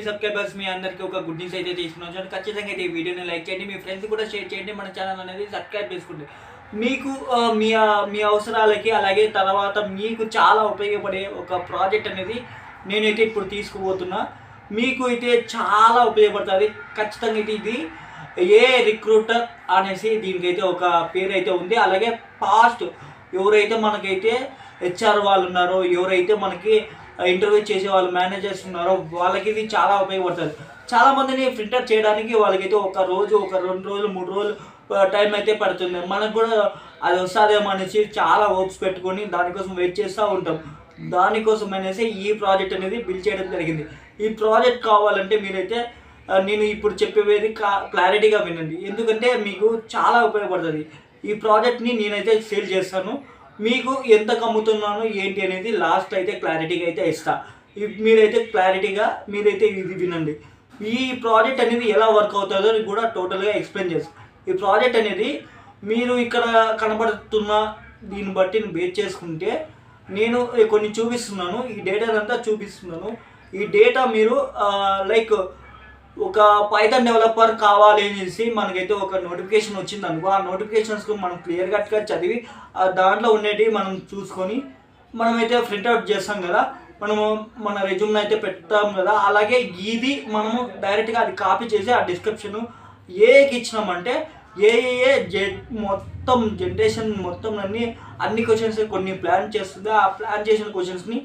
Subscribers మీ అందరికీ ఒక good news అయితే తీసుకున్నాను ఖచ్చితంగా అయితే ఈ వీడియోని లైక్ చేయండి మీ ఫ్రెండ్స్ కూడా షేర్ చేయండి మన ఛానల్ అనేది సబ్స్క్రైబ్ చేసుకోండి. మీకు మీ మీ అవసరాలకి అలాగే తర్వాత మీకు చాలా ఉపయోగపడే ఒక ప్రాజెక్ట్ అనేది నేనైతే ఇప్పుడు తీసుకుపోతున్నా. మీకు అయితే చాలా ఉపయోగపడుతుంది. ఖచ్చితంగా అయితే ఇది ఏ రిక్రూటర్ అనేసి దీనికైతే ఒక పేరు అయితే ఉంది. అలాగే పాస్ట్ ఎవరైతే మనకైతే హెచ్ఆర్ వాళ్ళు ఉన్నారో ఎవరైతే మనకి ఇంటర్వ్యూ చేసే వాళ్ళు మేనేజర్స్ ఉన్నారో వాళ్ళకి ఇది చాలా ఉపయోగపడుతుంది. చాలా మందిని ఫిల్టర్ చేయడానికి వాళ్ళకైతే ఒక రోజు ఒక రెండు రోజులు మూడు రోజులు టైం అయితే పడుతుంది. మనకు కూడా అది వస్తుందేమో అనేసి చాలా హోప్స్ పెట్టుకొని దానికోసం వెయిట్ చేస్తూ ఉంటాం. దానికోసం అనేసి ఈ ప్రాజెక్ట్ అనేది బిల్ చేయడం జరిగింది. ఈ ప్రాజెక్ట్ కావాలంటే మీరైతే నేను ఇప్పుడు చెప్పేది క్లారిటీగా వినండి. ఎందుకంటే మీకు చాలా ఉపయోగపడుతుంది. ఈ ప్రాజెక్ట్ని నేనైతే సేల్ చేస్తాను. మీకు ఎంత కమ్ముతున్నాను ఏంటి అనేది లాస్ట్ అయితే క్లారిటీగా అయితే ఇస్తా. మీరైతే క్లారిటీగా మీరైతే ఇది వినండి. ఈ ప్రాజెక్ట్ అనేది ఎలా వర్క్ అవుతుందో కూడా టోటల్గా ఎక్స్ప్లెయిన్ చేస్తాను ఈ ప్రాజెక్ట్ అనేది మీరు ఇక్కడ కనబడుతున్న దీన్ని బట్టి బేస్ చేసుకుంటే నేను కొన్ని చూపిస్తున్నాను ఈ డేటా అంతా చూపిస్తున్నాను. ఈ డేటా మీరు లైక్ ఒక పైథాన్ డెవలపర్ కావాలి అనేసి మనకైతే ఒక నోటిఫికేషన్ వచ్చింది అనుకో ఆ నోటిఫికేషన్స్ మనం క్లియర్ కట్గా చదివి ఆ దాంట్లో ఉండేవి మనం చూసుకొని మనమైతే ప్రింట్ అవుట్ చేస్తాం కదా. మనము మన రెజ్యూమ్ని అయితే పెడతాం కదా. అలాగే ఇది మనము డైరెక్ట్గా అది కాపీ చేసి ఆ డిస్క్రిప్షన్ ఏకి ఇచ్చినామంటే ఏ ఏ ఏ జె మొత్తం జనరేషన్ మొత్తం అన్ని అన్ని క్వశ్చన్స్ కొన్ని ప్లాన్ చేస్తుంది. ఆ ప్లాన్ చేసిన క్వశ్చన్స్ని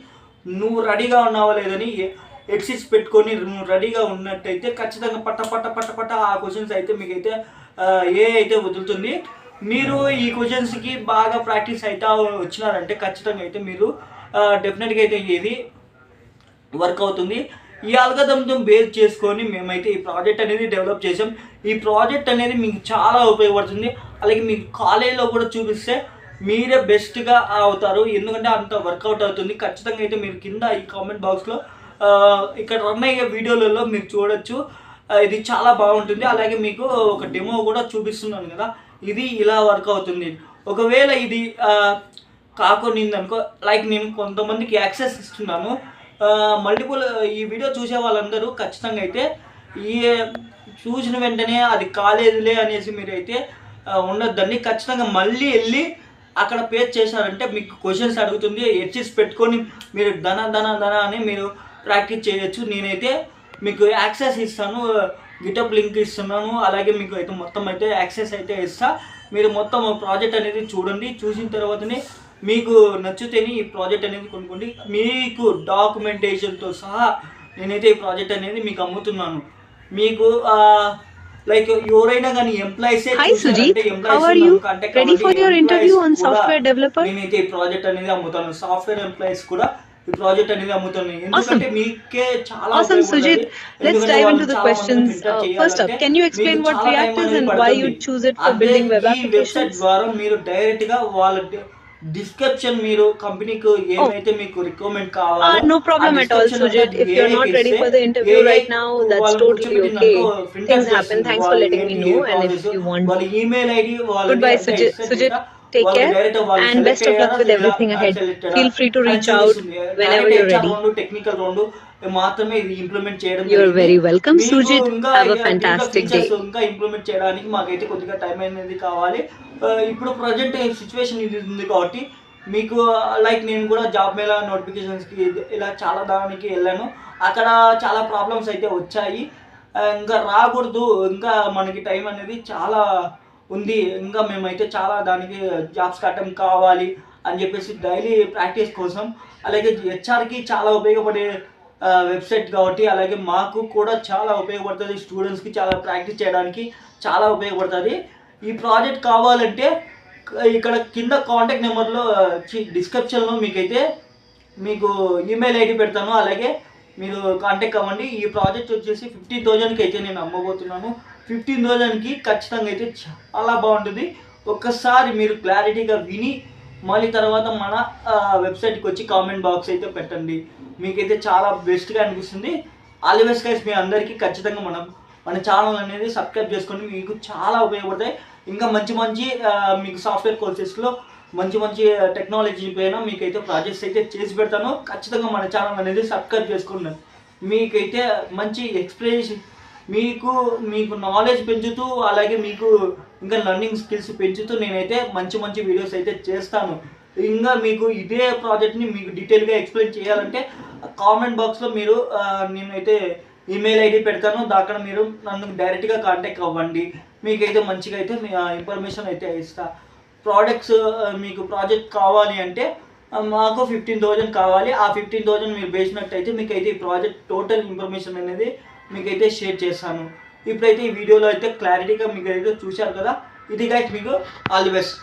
నువ్వు రెడీగా ఉన్నావా లేదని ఎక్సిట్స్ పెట్టుకొని రెడీగా ఉన్నట్టయితే ఖచ్చితంగా పట్ట పట్ట పట్ట పట్ట ఆ క్వశ్చన్స్ అయితే మీకైతే ఆ, ఏ అయితే వదులుతుంది. మీరు ఈ క్వశ్చన్స్కి బాగా ప్రాక్టీస్ అయితే వచ్చినారంటే ఖచ్చితంగా అయితే మీరు డెఫినెట్గా అయితే ఇది వర్క్ అవుతుంది. ఈ అల్గదంతో బేస్ చేసుకొని మేమైతే ఈ ప్రాజెక్ట్ అనేది డెవలప్ చేసాం ఈ ప్రాజెక్ట్ అనేది మీకు చాలా ఉపయోగపడుతుంది. అలాగే మీకు కాలేజీలో కూడా చూపిస్తే మీరే బెస్ట్గా అవుతారు. ఎందుకంటే అంత వర్కౌట్ అవుతుంది. ఖచ్చితంగా అయితే మీరు కింద ఈ కామెంట్ బాక్స్లో ఇక్కడ రన్ అయ్యే వీడియోలలో మీరు చూడొచ్చు. ఇది చాలా బాగుంటుంది. అలాగే మీకు ఒక డెమో కూడా చూపిస్తున్నాను కదా. ఇది ఇలా వర్క్ అవుతుంది. ఒకవేళ ఇది కాకొనిందనుకో కాకుండా అనుకో లైక్ నేను కొంతమందికి యాక్సెస్ ఇస్తున్నాను. మల్టిపుల్ ఈ వీడియో చూసే వాళ్ళందరూ ఖచ్చితంగా అయితే ఈ చూసిన వెంటనే అది కాలేదులే అనేసి మీరైతే ఆ, ఉండొద్దండి. ఖచ్చితంగా మళ్ళీ వెళ్ళి అక్కడ పేజ్ చేశారంటే మీకు క్వశ్చన్స్ అడుగుతుంది. హెచ్ఎస్ పెట్టుకొని మీరు ధన ధన ధన అని మీరు ప్రాక్టీస్ చేయొచ్చు. నేనైతే మీకు యాక్సెస్ ఇస్తాను గిటప్ లింక్ ఇస్తున్నాను అలాగే మీకు అయితే మొత్తం అయితే యాక్సెస్ అయితే ఇస్తా. మీరు మొత్తం ప్రాజెక్ట్ అనేది చూడండి. చూసిన తర్వాతనే మీకు నచ్చితేనే ఈ ప్రాజెక్ట్ అనేది కొనుక్కోండి. మీకు డాక్యుమెంటేషన్తో సహా నేనైతే ఈ ప్రాజెక్ట్ అనేది మీకు అమ్ముతున్నాను. మీకు లైక్ ఎవరైనా కానీ ఎంప్లాయీస్? నేనైతే ఈ ప్రాజెక్ట్ అనేది అమ్ముతాను. సాఫ్ట్వేర్ ఎంప్లాయీస్ కూడా ఈ ప్రాజెక్ట్ అనేది అమ్ముతాను ఎందుకంటే మీకే చాలా Awesome, ఉపయోగపడుతుంది. Sujit. Let's ఎందుకంటే dive వాళ్ళు into the చాలా మందిని questions. filter Uh, చేయాలంటే first up, can you explain మీకు what చాలా React time is అనేది and why పడుతుంది. you choose it for అదే building web ఈ వెబ్సైట్ applications? ద్వారా మీరు డైరెక్ట్ గా వాళ్ళ డిస్క్రిప్షన్ మీరు కంపెనీకి ఏమైతే మీకు రిక్వైర్మెంట్ కావాలో Ah, no problem ఆ at all, description Sujit. అంతా If you're not AI ready ఇస్తే for the interview AI right now, that's వాళ్ళని totally కూర్చోబెట్టిన okay. అనుకో, filter Things happen. చేస్తుంది. Thanks for వాళ్ళ letting me ఏంటి, know. A And if process, you want, వాళ్ళ email ID వాళ్ళ goodbye, అంతా Sujit. ఇస్తే Sujit, కూడా take care and best of luck with everything ahead. Feel free to reach out whenever you're ready. Round technical round మాత్రమే ఇది implement చేయడం జరిగింది. very welcome, మీకు Sujit. ఇంకా Have a ఇంకా ఇంప్లిమెంట్ చేయడానికి మాకైతే కొద్దిగా టైం అనేది కావాలి ఆ, ఇప్పుడు ప్రజెంట్ సిచ్యువేషన్ ఇది ఉంది కాబట్టి మీకు లైక్ నేను కూడా జాబ్ మేళ నోటిఫికేషన్స్కి ఇలా చాలా దానికి వెళ్ళాను అక్కడ చాలా ప్రాబ్లమ్స్ అయితే వచ్చాయి ఇంకా రాకూడదు ఇంకా మనకి టైం అనేది చాలా ఉంది. ఇంకా మేమైతే చాలా దానికి జాబ్స్ కట్టం కావాలి అని చెప్పేసి డైలీ ప్రాక్టీస్ కోసం అలాగే హెచ్ఆర్కి చాలా ఉపయోగపడే వెబ్సైట్ కాబట్టి అలాగే మాకు కూడా చాలా ఉపయోగపడుతుంది. స్టూడెంట్స్కి చాలా ప్రాక్టీస్ చేయడానికి చాలా ఉపయోగపడుతుంది. ఈ ప్రాజెక్ట్ కావాలంటే ఇక్కడ కింద కాంటాక్ట్ నెంబర్లో డిస్క్రిప్షన్లో మీకైతే మీకు ఈమెయిల్ ఐడి పెడతాను. అలాగే మీరు కాంటాక్ట్ అవ్వండి. ఈ ప్రాజెక్ట్ వచ్చేసి ఫిఫ్టీన్ థౌజండ్కి అయితే నేను అమ్మబోతున్నాను. ఫిఫ్టీన్ థౌజండ్కి ఖచ్చితంగా అయితే చాలా బాగుంటుంది. ఒక్కసారి మీరు క్లారిటీగా విని మళ్ళీ తర్వాత మన వెబ్సైట్కి వచ్చి కామెంట్ బాక్స్ అయితే పెట్టండి. మీకైతే చాలా బెస్ట్గా అనిపిస్తుంది. ఆల్ బెస్ట్ గైస్ మీ అందరికీ ఖచ్చితంగా మనం మన ఛానల్ అనేది సబ్స్క్రైబ్ చేసుకొని మీకు చాలా ఉపయోగపడతాయి. ఇంకా మంచి మంచి మీకు సాఫ్ట్వేర్ కోర్సెస్లో మంచి మంచి టెక్నాలజీ పైన మీకైతే ప్రాజెక్ట్స్ అయితే చేసి పెడతాను. ఖచ్చితంగా మన ఛానల్ అనేది సబ్స్క్రైబ్ చేసుకోండి మీకైతే మంచి ఎక్స్ప్లెనేషన్ మీకు మీకు నాలెడ్జ్ పెంచుతూ అలాగే మీకు ఇంకా లర్నింగ్ స్కిల్స్ పెంచుతూ నేనైతే మంచి మంచి వీడియోస్ అయితే చేస్తాను. ఇంకా మీకు ఇదే ప్రాజెక్ట్ని మీకు డీటెయిల్గా ఎక్స్ప్లెయిన్ చేయాలంటే కామెంట్ బాక్స్లో మీరు నేనైతే ఈమెయిల్ ఐడి పెడతాను. దాకా మీరు నన్ను డైరెక్ట్గా కాంటాక్ట్ అవ్వండి. మీకైతే మంచిగా అయితే మీ ఇన్ఫర్మేషన్ అయితే ఇస్తాను ప్రోడక్ట్స్ uh, మీకు ప్రాజెక్ట్ కావాలి అంటే uh, మాకు ఫిఫ్టీన్ థౌజండ్ కావాలి. ఆ ఫిఫ్టీన్ థౌజండ్ మీరు వేసినట్టయితే మీకు అయితే ఈ ప్రాజెక్ట్ టోటల్ ఇన్ఫర్మేషన్ అనేది మీకైతే షేర్ చేస్తాను. ఇప్పుడైతే ఈ వీడియోలో అయితే క్లారిటీగా మీకు అయితే చూశారు కదా? ఇది గైస్ మీకు ఆల్ ది బెస్ట్